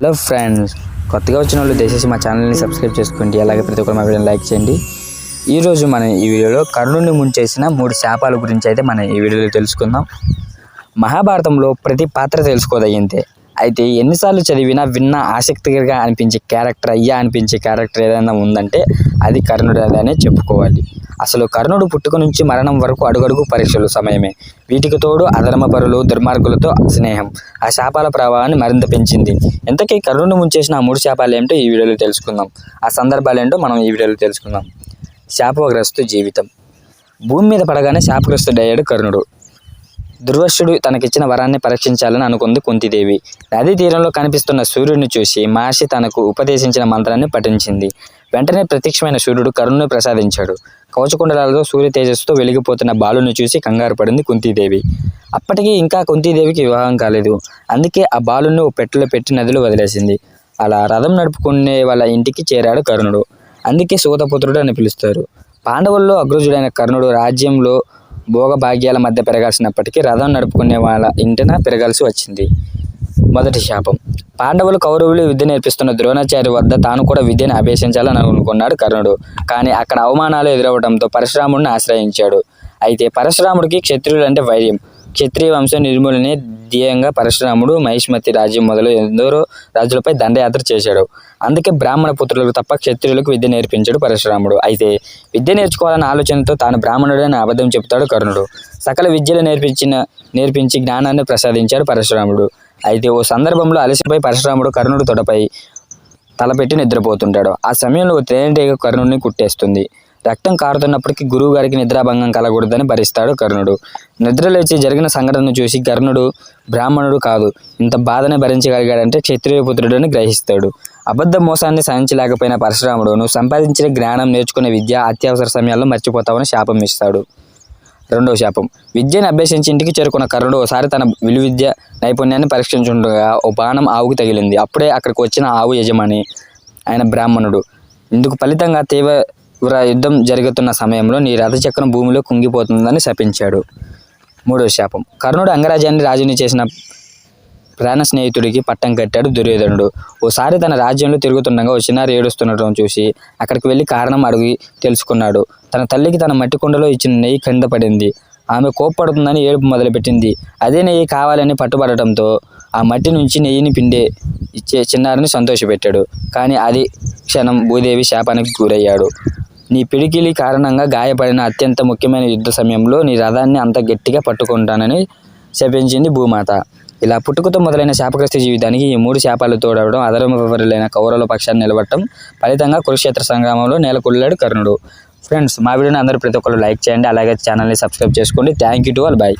Hello friends కొత్తగా వచ్చిన వాళ్ళు దయచేసి మా ఛానల్ని సబ్స్క్రైబ్ చేసుకోండి. అలాగే ప్రతి ఒక్కరు మా వీడియోని లైక్ చేయండి. ఈరోజు మనం ఈ వీడియోలో కర్ణుని ముంచేసిన మూడు శాపాల గురించి అయితే మనం ఈ వీడియోలో తెలుసుకుందాం. మహాభారతంలో ప్రతి పాత్ర తెలుసుకోదగిందే అయితే ఎన్నిసార్లు చదివినా విన్నా ఆసక్తిగా అనిపించే క్యారెక్టర్ అయ్యా అనిపించే క్యారెక్టర్ ఏదైనా ఉందంటే అది కర్ణుడు అనే చెప్పుకోవాలి. అసలు కర్ణుడు పుట్టుక నుంచి మరణం వరకు అడుగడుగు పరీక్షలు సమయమే. వీటికి తోడు అధర్మపరులు దుర్మార్గులతో స్నేహం. ఆ శాపాల ప్రభావాన్ని మరింత పెంచింది. ఇంతకీ కర్ణుడు ముంచేసిన ఆ మూడు శాపాలు ఏమిటో ఈ వీడియోలో తెలుసుకుందాం. ఆ సందర్భాలు ఏంటో మనం ఈ వీడియోలో తెలుసుకుందాం. శాపగ్రస్తు జీవితం. భూమి మీద పడగానే శాపగ్రస్తుడయ్యాడు కర్ణుడు. దుర్వశుడు తనకిచ్చిన వరాన్ని పరీక్షించాలని అనుకుంది కుంతిదేవి. నదీ తీరంలో కనిపిస్తున్న సూర్యుడిని చూసి మహర్షి తనకు ఉపదేశించిన మంత్రాన్ని పఠించింది. వెంటనే ప్రత్యక్షమైన సూర్యుడు కరుణను ప్రసాదించాడు. కవచకుండలాలతో సూర్య తేజస్సుతో వెలిగిపోతున్న బాలుని చూసి కంగారు పడింది కుంతీదేవి. అప్పటికి ఇంకా కుంతీదేవికి వివాహం కాలేదు. అందుకే ఆ బాలుని ఓ పెట్టెలో పెట్టి నదిలో వదిలేసింది. అలా రథం నడుపుకునే వాళ్ళ ఇంటికి చేరాడు కర్ణుడు. అందుకే సూతపుత్రుడు అని పిలుస్తారు. పాండవుల్లో అగ్రజుడైన కర్ణుడు రాజ్యంలో భోగభాగ్యాల మధ్య పెరగాల్సినప్పటికీ రథం నడుపుకునే వాళ్ళ ఇంటిన పెరగాల్సి వచ్చింది. మొదటి శాపం. పాండవులు కౌరవులు విద్య నేర్పిస్తున్న ద్రోణాచార్య వద్ద తాను కూడా విద్యను అభ్యసించాలని అనుకున్నాడు కర్ణుడు. కానీ అక్కడ అవమానాలు ఎదురవడంతో పరశురాముడిని ఆశ్రయించాడు. అయితే పరశురాముడికి క్షత్రియులు అంటే వైర్యం. క్షత్రియ వంశ నిర్మూలనే ధ్యేయంగా పరశురాముడు మహిష్మతి రాజ్యం మొదలు ఎందరో రాజులపై దండయాత్ర చేశాడు. అందుకే బ్రాహ్మణ పుత్రులకు తప్ప క్షత్రియులకు విద్య నేర్పించాడు పరశురాముడు. అయితే విద్య నేర్చుకోవాలన్న ఆలోచనతో తాను బ్రాహ్మణుడని అబద్ధం చెబుతాడు కర్ణుడు. సకల విద్యలు నేర్పించిన నేర్పించి జ్ఞానాన్ని ప్రసాదించాడు పరశురాముడు. అయితే ఓ సందర్భంలో అలసిపోయి పరశురాముడు కర్ణుడు తొడపై తలపెట్టి నిద్రపోతుంటాడు. ఆ సమయంలో తేనెటీగ కర్ణుడిని కుట్టేస్తుంది. రక్తం కారుతున్నప్పటికీ గురువు గారికి నిద్రాభంగం కలగకూడదని భరిస్తాడు కర్ణుడు. నిద్రలేచి జరిగిన సంఘటనను చూసి కర్ణుడు బ్రాహ్మణుడు కాదు ఇంత బాధని భరించగలిగాడంటే క్షత్రియ అని గ్రహిస్తాడు. అబద్ధ మోసాన్ని సహించలేకపోయిన పరశురాముడు నువ్వు సంపాదించిన జ్ఞానం నేర్చుకునే విద్య అత్యవసర సమయాల్లో మర్చిపోతావని శాపం ఇస్తాడు. రెండవ శాపం విద్యను అభ్యసించి ఇంటికి చేరుకున్న కర్ణుడు ఒకసారి తన విలువిద్య నైపుణ్యాన్ని పరీక్షించుండగా ఓ బాణం ఆవుకు తగిలింది. అప్పుడే అక్కడికి వచ్చిన ఆవు యజమాని ఆయన బ్రాహ్మణుడు ఇందుకు ఫలితంగా తీవ్ర యుద్ధం జరుగుతున్న సమయంలో నీ రథచక్రం భూమిలో కుంగిపోతుందని శపించాడు. మూడో శాపం. కర్ణుడు అంగరాజ్యాన్ని రాజుని చేసిన ప్రాణ స్నేహితుడికి పట్టం కట్టాడు దుర్యోధనుడు. ఓసారి తన రాజ్యంలో తిరుగుతుండగా ఓ చిన్నారి ఏడుస్తుండటం చూసి అక్కడికి వెళ్ళి కారణం అడిగి తెలుసుకున్నాడు. తన తల్లికి తన మట్టి కుండలో ఇచ్చిన నెయ్యి కింద పడింది. ఆమె కోప్పడుతుందని ఏడుపు మొదలుపెట్టింది. అదే నెయ్యి కావాలని పట్టుబడటంతో ఆ మట్టి నుంచి నెయ్యిని పిండే ఇచ్చే చిన్నారిని సంతోషపెట్టాడు. కానీ అది క్షణం భూదేవి శాపానికి గురయ్యాడు. నీ పిడికిలి కారణంగా గాయపడిన అత్యంత ముఖ్యమైన యుద్ధ సమయంలో నీ రథాన్ని అంత గట్టిగా పట్టుకుంటానని శపించింది భూమాత. ఇలా పుట్టుకతో మొదలైన శాపగ్రస్త జీవితానికి ఈ మూడు శాపాలు తోడవడం అధర్మపరులైన కౌరవుల పక్షాన్ని నిలబడటం ఫలితంగా కురుక్షేత్ర సంగ్రామంలో నేలకొల్లాడు కర్ణుడు. ఫ్రెండ్స్ మా వీడియోని అందరూ ప్రతి ఒక్కరు లైక్ చేయండి అలాగే ఛానల్ని సబ్స్క్రైబ్ చేసుకోండి. Thank you to all bye